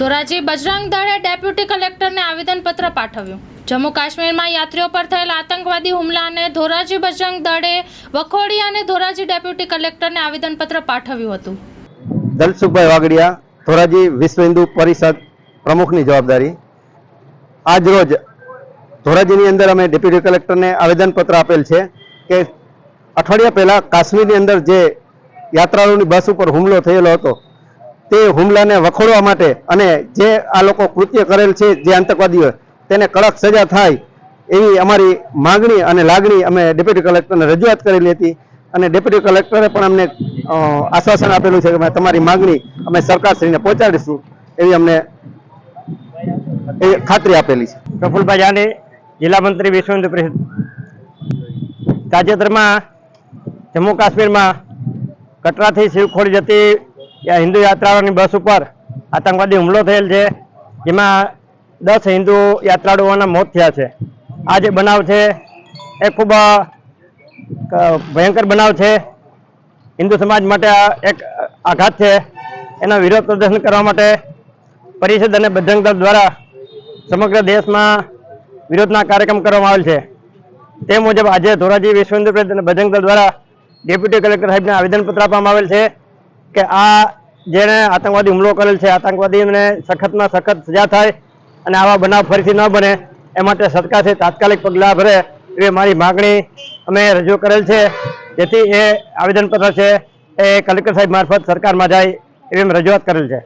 ધોરાજી બજરંગ દળે ડેપ્યુટી કલેક્ટરને આવેદનપત્ર પાઠવ્યું. જમ્મુ કાશ્મીરમાં યાત્રીઓ પર થયેલા આતંકવાદી હુમલાને ધોરાજી બજરંગ દળે વખોડી અને ધોરાજી ડેપ્યુટી કલેક્ટરને આવેદનપત્ર પાઠવ્યું હતું. દલસુખભાઈ વાગડિયા ધોરાજી વિશ્વ હિન્દુ પરિષદ પ્રમુખની જવાબદારી. આજ રોજ ધોરાજીની અંદર અમે ડેપ્યુટી કલેક્ટરને આવેદનપત્ર આપેલ છે કે અઠવાડિયા પહેલા કાશ્મીરની અંદર જે યાત્રાળુની બસ ઉપર હુમલો થયેલો હતો તે હુમલાને વખોડવા માટે અને જે આ લોકો કૃત્ય કરેલ છે, જે આતંકવાદીઓ તેને કડક સજા થાય એવી અમારી માગણી અને લાગણી અમે ડેપ્યુટી કલેક્ટરને રજૂઆત કરેલી હતી અને ડેપ્યુટી કલેક્ટરે પણ અમને આશ્વાસન આપેલું છે કે તમારી માગણી અમે સરકારશ્રીને પહોંચાડીશું એવી અમને ખાતરી આપેલી છે. પ્રફુલભાઈ જાને, જિલ્લા મંત્રી વિશ્વેન્દ્ર પરિષદ. તાજેતરમાં જમ્મુ કાશ્મીરમાં કટરાથી શિવખોડ જતી હિન્દુ યાત્રાળુઓની બસ ઉપર આતંકવાદી હુમલો થયેલ છે. જેમાં દસ હિન્દુ યાત્રાળુઓના મોત થયા છે. આ જે બનાવ છે, એ ખૂબ ભયંકર બનાવ છે. હિન્દુ સમાજ માટે એક આઘાત છે. એનો વિરોધ પ્રદર્શન કરવા માટે પરિષદ અને બજરંગ દળ દ્વારા સમગ્ર દેશમાં વિરોધના કાર્યક્રમ કરવામાં આવેલ છે. તે મુજબ આજે ધોરાજી વિશ્વ હિન્દુ પરિષદ અને બજરંગ દળ દ્વારા ડેપ્યુટી કલેક્ટર સાહેબને આવેદનપત્ર આપવામાં આવેલ છે કે આ જેણે આતંકવાદી હુમલો કરેલ છે. આતંકવાદીને સખતમાં સખત સજા થાય અને આવા બનાવ ફરીથી ન બને. એ માટે સરકારથી તાત્કાલિક પગલાં ભરે એવી મારી માગણી અમે રજૂ કરેલ છે. જેથી એ આવેદનપત્ર છે એ કલેક્ટર સાહેબ મારફત સરકારમાં જાય એવી રજૂઆત કરેલ છે.